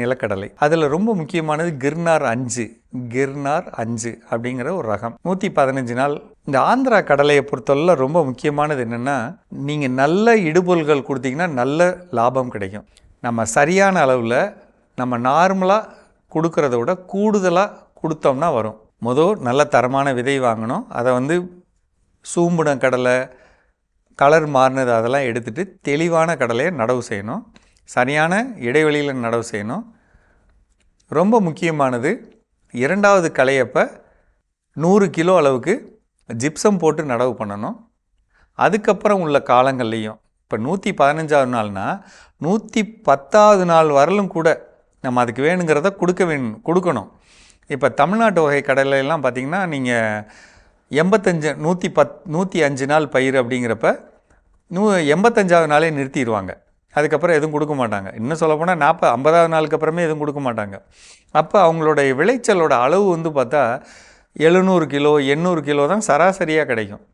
நிலக்கடலை. அதில் ரொம்ப முக்கியமானது கிர்னார் அஞ்சு. கிர்னார் அஞ்சு அப்படிங்கிற ஒரு ரகம். நூற்றி பதினஞ்சு நாள். இந்த ஆந்திரா கடலையை பொறுத்தவரை ரொம்ப முக்கியமானது என்னென்னா நீங்கள் நல்ல இடுபொருள்கள் கொடுத்தீங்கன்னா நல்ல லாபம் கிடைக்கும். நம்ம சரியான அளவில் நம்ம நார்மலாக கொடுக்கறத விட கூடுதலாக கொடுத்தோம்னா வரும். மொதல் நல்ல தரமான விதை வாங்கணும். அதை வந்து சூம்புன கடலை கலர் மாறினது அதெல்லாம் எடுத்துகிட்டு தெளிவான கடலையை நடவு செய்யணும். சரியான இடைவெளியில் நடவு செய்யணும். ரொம்ப முக்கியமானது இரண்டாவது களையப்ப நூறு கிலோ அளவுக்கு ஜிப்சம் போட்டு நடவு பண்ணணும். அதுக்கப்புறம் உள்ள காலங்கள்லேயும் இப்போ நூற்றி பதினஞ்சாவது நாள்னால் நூற்றி பத்தாவது நாள் வரலும் கூட நம்ம அதுக்கு வேணுங்கிறத கொடுக்க வேணும் கொடுக்கணும். இப்போ தமிழ்நாட்டு வகை கடலையெல்லாம் பார்த்திங்கன்னா நீங்கள் எண்பத்தஞ்சு நூற்றி பத் நூற்றி அஞ்சு நாள் பயிர் அப்படிங்கிறப்ப நூ எண்பத்தஞ்சாவது நாளே நிறுத்திடுவாங்க. அதுக்கப்புறம் எதுவும் கொடுக்க மாட்டாங்க. இன்னும் சொல்லப்போனால் நாற்பது ஐம்பதாவது நாளுக்கு அப்புறமே எதுவும் கொடுக்க மாட்டாங்க. அப்போ அவங்களுடைய விளைச்சலோட அளவு வந்து பார்த்தா எழுநூறு கிலோ எண்ணூறு கிலோ தான் சராசரியாக கிடைக்கும்.